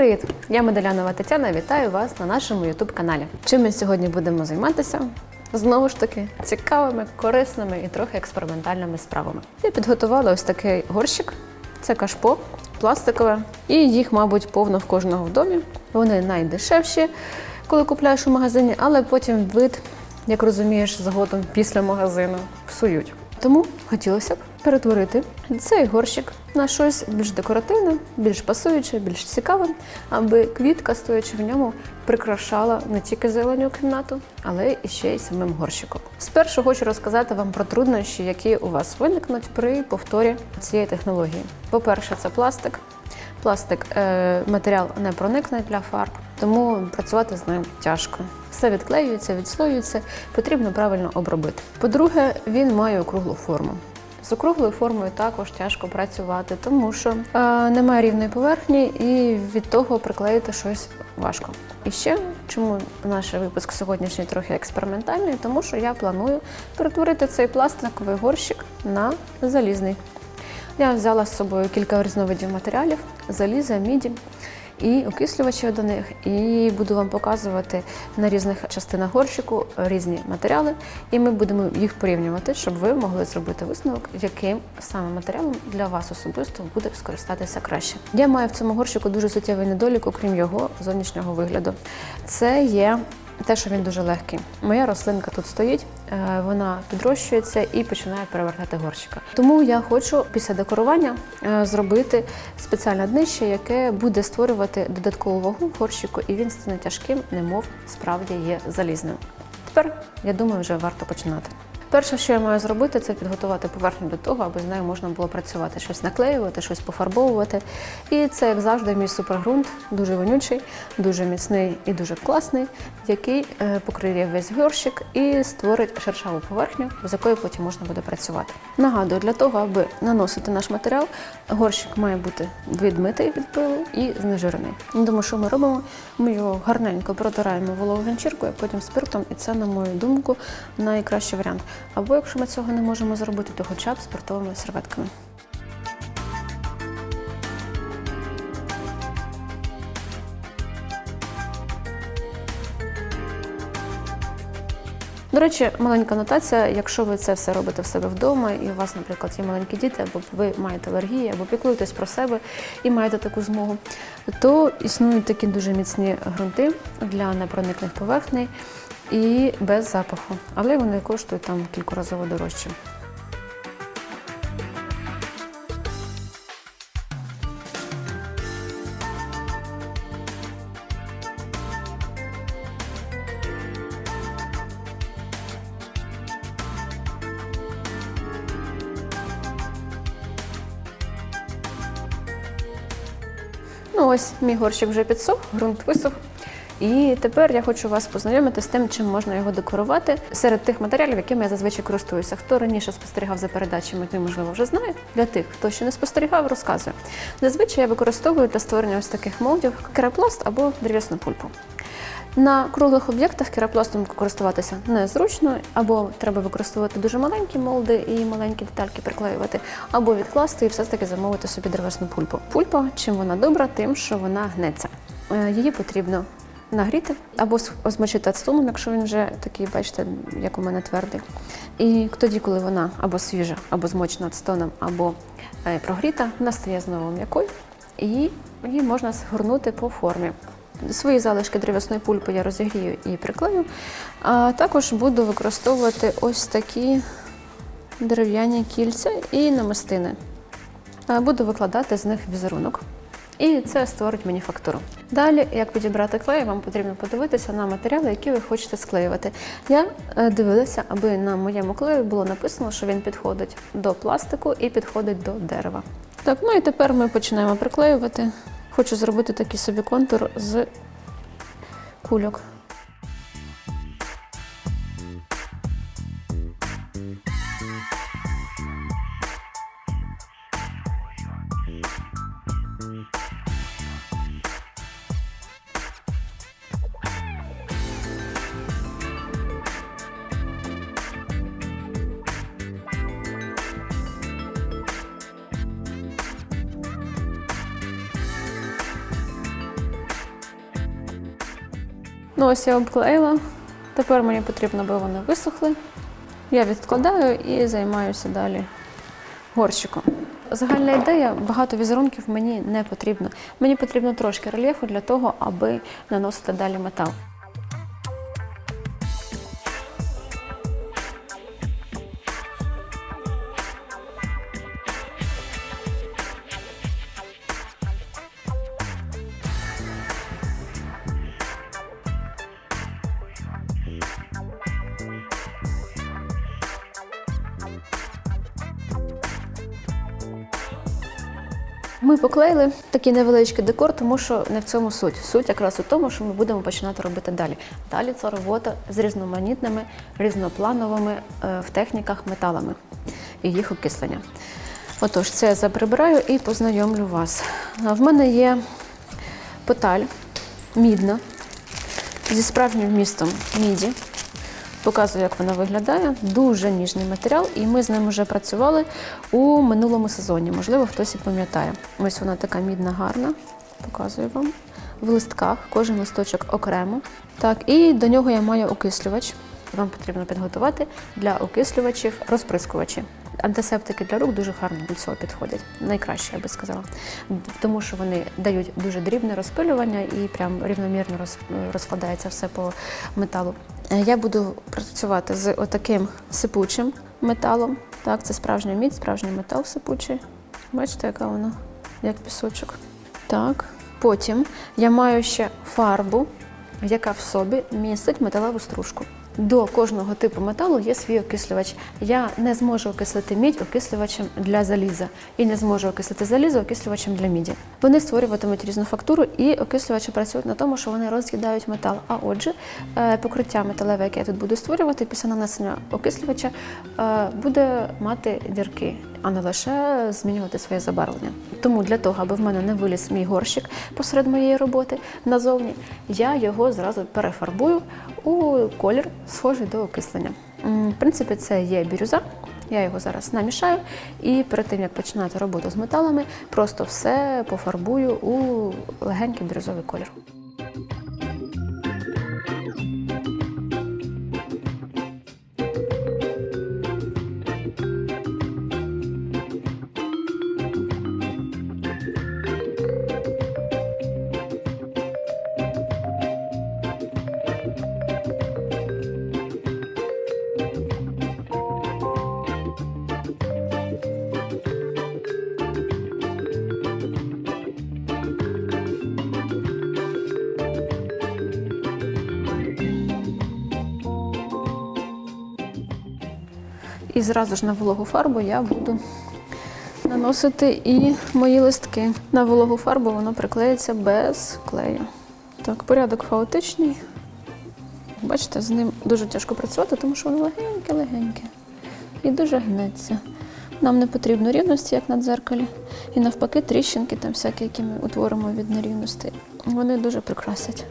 Привіт! Я Медалянова Тетяна. Вітаю вас на нашому youtube каналі. Чим ми сьогодні будемо займатися? Знову ж таки, цікавими, корисними і трохи експериментальними справами. Я підготувала ось такий горщик. Це кашпо пластикове, і їх, мабуть, повно в кожного в домі. Вони найдешевші, коли купляєш у магазині, але потім вид, як розумієш, згодом після магазину псують. Тому хотілося б перетворити цей горщик на щось більш декоративне, більш пасуюче, більш цікаве, аби квітка, стоячи в ньому, прикрашала не тільки зеленю кімнату, але і ще й самим горщиком. Спершу хочу розказати вам про труднощі, які у вас виникнуть при повторі цієї технології. По-перше, це пластик. Пластик е, матеріал не проникне для фарб, тому працювати з ним тяжко. Все відклеюється, відслоюється, потрібно правильно обробити. По-друге, він має округлу форму. З округлою формою також тяжко працювати, тому що е, немає рівної поверхні, і від того приклеїти щось важко. І ще чому наш випуск сьогоднішній трохи експериментальний, тому що я планую перетворити цей пластиковий горщик на залізний. Я взяла з собою кілька різновидів матеріалів: заліза, міді і окислювачі до них. І буду вам показувати на різних частинах горщику різні матеріали, і ми будемо їх порівнювати, щоб ви могли зробити висновок, яким саме матеріалом для вас особисто буде скористатися краще. Я маю в цьому горщику дуже суттєвий недолік, окрім його зовнішнього вигляду. Це є те, що він дуже легкий. Моя рослинка тут стоїть, е, вона підрощується і починає перевертати горщика. Тому я хочу після декорування е, зробити спеціальне днище, яке буде створювати додаткову вагу в горщику, і він стане тяжким, немов справді є залізним. Тепер я думаю, вже варто починати. Перше, що я маю зробити, це підготувати поверхню до того, аби з нею можна було працювати, щось наклеювати, щось пофарбовувати. І це, як завжди, мій супергрунт, дуже вонючий, дуже міцний і дуже класний, який е, покриє весь горщик і створить шершаву поверхню, з якою потім можна буде працювати. Нагадую, для того, аби наносити наш матеріал, горщик має бути відмитий від пилу і знежирений. Тому що ми робимо? Ми його гарненько протираємо вологою ганчіркою, потім спиртом, і це, на мою думку, найкращий варіант. Або якщо ми цього не можемо зробити, то хоча б спортовими серветками. До речі, маленька нотація. Якщо ви це все робите в себе вдома, і у вас, наприклад, є маленькі діти, або ви маєте алергії, або піклуєтесь про себе і маєте таку змогу, то існують такі дуже міцні ґрунти для непроникних поверхней і без запаху, але вони коштують там кількоразово дорожче. Ну ось мій горщик вже підсох, ґрунт висох. І тепер я хочу вас познайомити з тим, чим можна його декорувати серед тих матеріалів, якими я зазвичай користуюся. Хто раніше спостерігав за передачами, той, можливо, вже знає. Для тих, хто ще не спостерігав, розказую. Зазвичай я використовую для створення ось таких молдів керапласт або дерев'ясну пульпу. На круглих об'єктах керапластом користуватися незручно, або треба використовувати дуже маленькі молди і маленькі детальки приклеювати, або відкласти і все ж таки замовити собі деревесну пульпу. Пульпа, чим вона добра, тим, що вона гнеться. Е, Її потрібно нагріти або змочити ацтоном, якщо він вже такий, бачите, як у мене твердий. І тоді, коли вона або свіжа, або змочена ацтоном, або е, прогріта, вона стає знову м'якою, і її можна згорнути по формі. Свої залишки дерев'ясної пульпи я розігрію і приклею. А також буду використовувати ось такі дерев'яні кільця і намистини. Буду викладати з них візерунок. І це створить мені фактуру. Далі, як підібрати клей, вам потрібно подивитися на матеріали, які ви хочете склеювати. Я е, дивилася, аби на моєму клею було написано, що він підходить до пластику і підходить до дерева. Так, ну і тепер ми починаємо приклеювати. Хочу зробити такий собі контур з кульок. Ну, ось я обклеїла. Тепер мені потрібно, аби вони висохли. Я відкладаю і займаюся далі горщиком. Загальна ідея, багато візерунків мені не потрібно. Мені потрібно трошки рельєфу для того, аби наносити далі метал. Ми поклеїли такий невеличкий декор, тому що не в цьому суть. Суть якраз у тому, що ми будемо починати робити далі. Далі це робота з різноманітними, різноплановими е, в техніках металами і їх окислення. Отож, це я заприбираю і познайомлю вас. В мене є поталь мідна зі справжнім вмістом міді. Показую, як вона виглядає. Дуже ніжний матеріал, і ми з ним вже працювали у минулому сезоні. Можливо, хтось і пам'ятає. Ось вона така мідна, гарна. Показую вам. В листках, кожен листочок окремо. Так, і до нього я маю окислювач. Вам потрібно підготувати для окислювачів розприскувачі. Антисептики для рук дуже гарно до цього підходять. Найкраще, я би сказала. Тому що вони дають дуже дрібне розпилювання і прям рівномірно роз- розкладається все по металу. Е, Я буду працювати з отаким сипучим металом. Так, це справжня мідь, справжній метал сипучий. Бачите, яка вона, як пісочок. Так. Потім я маю ще фарбу, яка в собі містить металеву стружку. До кожного типу металу є свій окислювач. Я не зможу окислити мідь окислювачем для заліза і не зможу окислити залізо окислювачем для міді. Вони створюватимуть різну фактуру, і окислювачі працюють на тому, що вони роз'їдають метал. А отже, е, покриття металеве, яке я тут буду створювати після нанесення окислювача, е, буде мати дірки, а не лише змінювати своє забарвлення. Тому для того, аби в мене не виліз мій горщик посеред моєї роботи назовні, я його зразу перефарбую у колір, схожий до окислення. В принципі, це є бірюза. Я його зараз намішаю і перед тим як починати роботу з металами, просто все пофарбую у легенький бірюзовий колір. І зразу ж на вологу фарбу я буду наносити і мої листки. На вологу фарбу воно приклеїться без клею. Так, порядок хаотичний. Бачите, з ним дуже тяжко працювати, тому що воно легеньке-легеньке і дуже гнеться. Нам не потрібно рівності, як на дзеркалі. І навпаки, тріщинки там всякі, які ми утворимо від нерівності. Вони дуже прикрасять.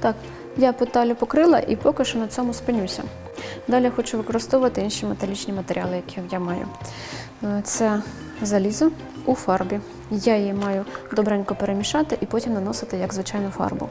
Так, я петалю покрила і поки що на цьому спинюся. Далі хочу використовувати інші металічні матеріали, які я маю. Е, Це залізо у фарбі. Я її маю добренько перемішати і потім наносити як звичайну фарбу.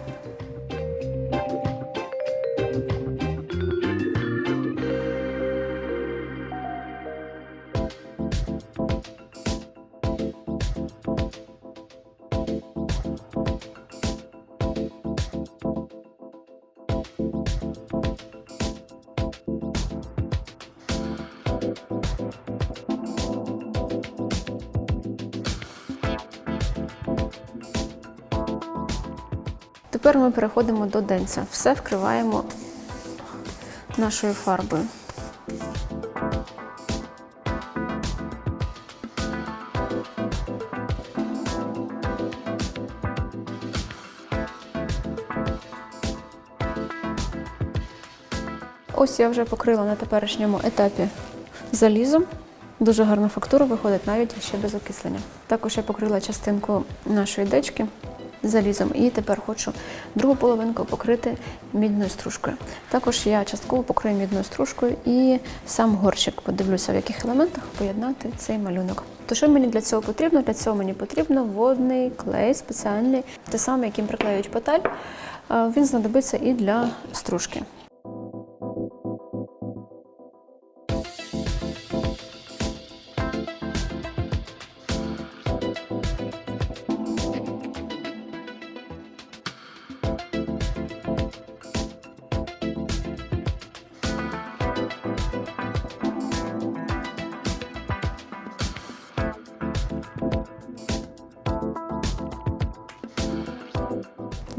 Тепер ми переходимо до денця. Все вкриваємо нашою фарбою. Ось я вже покрила на теперішньому етапі залізом. Дуже гарна фактура виходить навіть ще без окислення. Також я покрила частинку нашої дечки залізом і тепер хочу другу половинку покрити мідною стружкою. Також я частково покрию мідною стружкою і сам горщик подивлюся, в яких елементах поєднати цей малюнок. То що мені для цього потрібно? Для цього мені потрібно водний клей спеціальний, те саме, яким приклеюють петаль. Е, Він знадобиться і для стружки.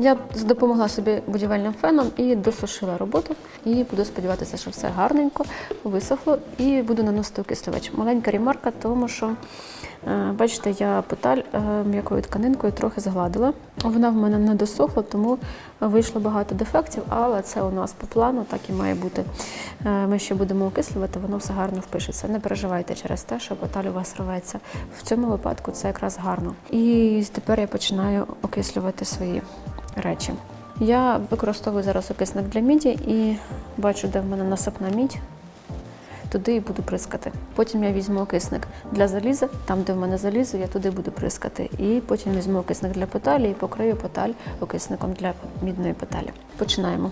Я допомогла собі будівельним феном і досушила роботу. І буду сподіватися, що все гарненько висохло, і буду наносити окислювач. Маленька ремарка, тому що, е, бачите, я петаль е, м'якою тканинкою трохи згладила. Вона в мене не досохла, тому вийшло багато дефектів, але це у нас по плану, так і має бути. Е, Ми ще будемо окислювати, воно все гарно впишеться. Не переживайте через те, що петаль у вас рветься. В цьому випадку це якраз гарно. І тепер я починаю окислювати свої речі. Я використовую зараз окисник для міді і бачу, де в мене насипна мідь. Туди і буду прискати. Потім я візьму окисник для заліза, там, де в мене залізо, я туди буду прискати. І потім візьму окисник для петалі і покрию петаль окисником для мідної петалі. Починаємо.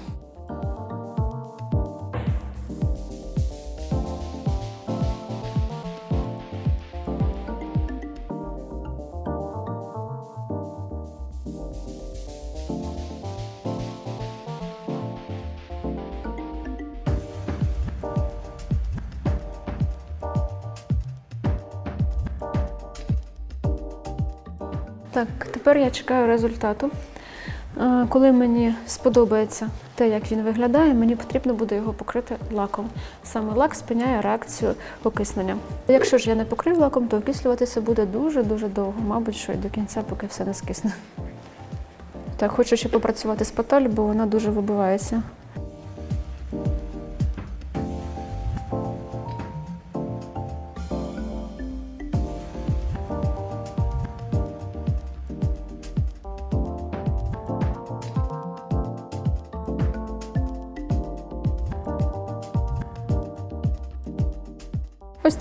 Так, тепер я чекаю результату. Е, Коли мені сподобається те, як він виглядає, мені потрібно буде його покрити лаком. Саме лак спиняє реакцію окиснення. Якщо ж я не покрив лаком, то окислюватися буде дуже-дуже довго, мабуть, що і до кінця, поки все не скисне. Так, хочу ще попрацювати з паталь, бо вона дуже вибивається.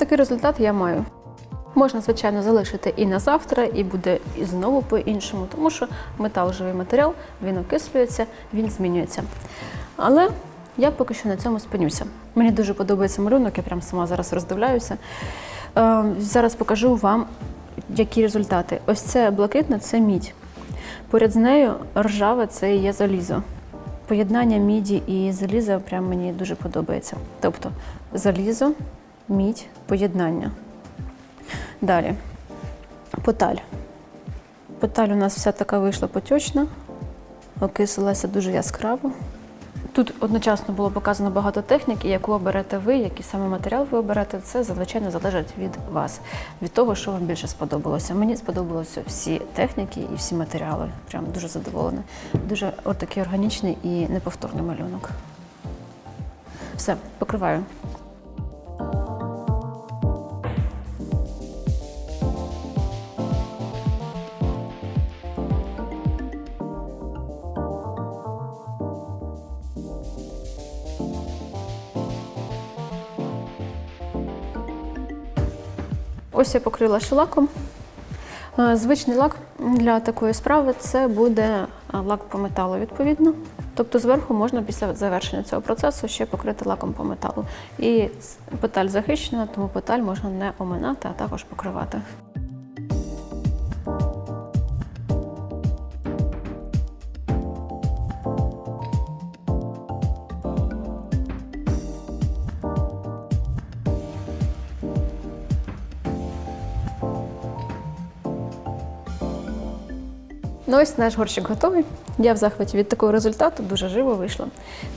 Такий результат я маю. Можна, звичайно, залишити і на завтра, і буде і знову по-іншому, тому що метал живий матеріал, він окислюється, він змінюється. Але я поки що на цьому спинюся. Мені дуже подобається малюнок, я прям сама зараз роздивляюся. Е, зараз покажу вам, які результати. Ось це блакитне це мідь. Поряд з нею ржаве це є залізо. Поєднання міді і заліза прям мені дуже подобається. Тобто залізо, мідь, поєднання. Далі. Поталь. Поталь у нас вся така вийшла потьочна, окислилася дуже яскраво. Тут одночасно було показано багато техніки, яку оберете ви, який саме матеріал ви оберете, це звичайно залежить від вас, від того, що вам більше сподобалося. Мені сподобалися всі техніки і всі матеріали. Прям дуже задоволена. Дуже такий органічний і неповторний малюнок. Все, покриваю. Ось я покрила ще лаком. Е, Звичний лак для такої справи це буде е, лак по металу, відповідно. Тобто зверху можна після завершення цього процесу ще покрити лаком по металу. І петаль захищена, тому петаль можна не оминати, а також покривати. Ось наш горщик готовий. Я в захваті від такого результату дуже живо вийшла.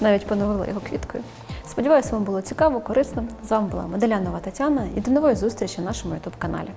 Навіть поновила його квіткою. Сподіваюся, вам було цікаво, корисно. З вами була Меделянова Тетяна і до нової зустрічі на нашому ютуб каналі.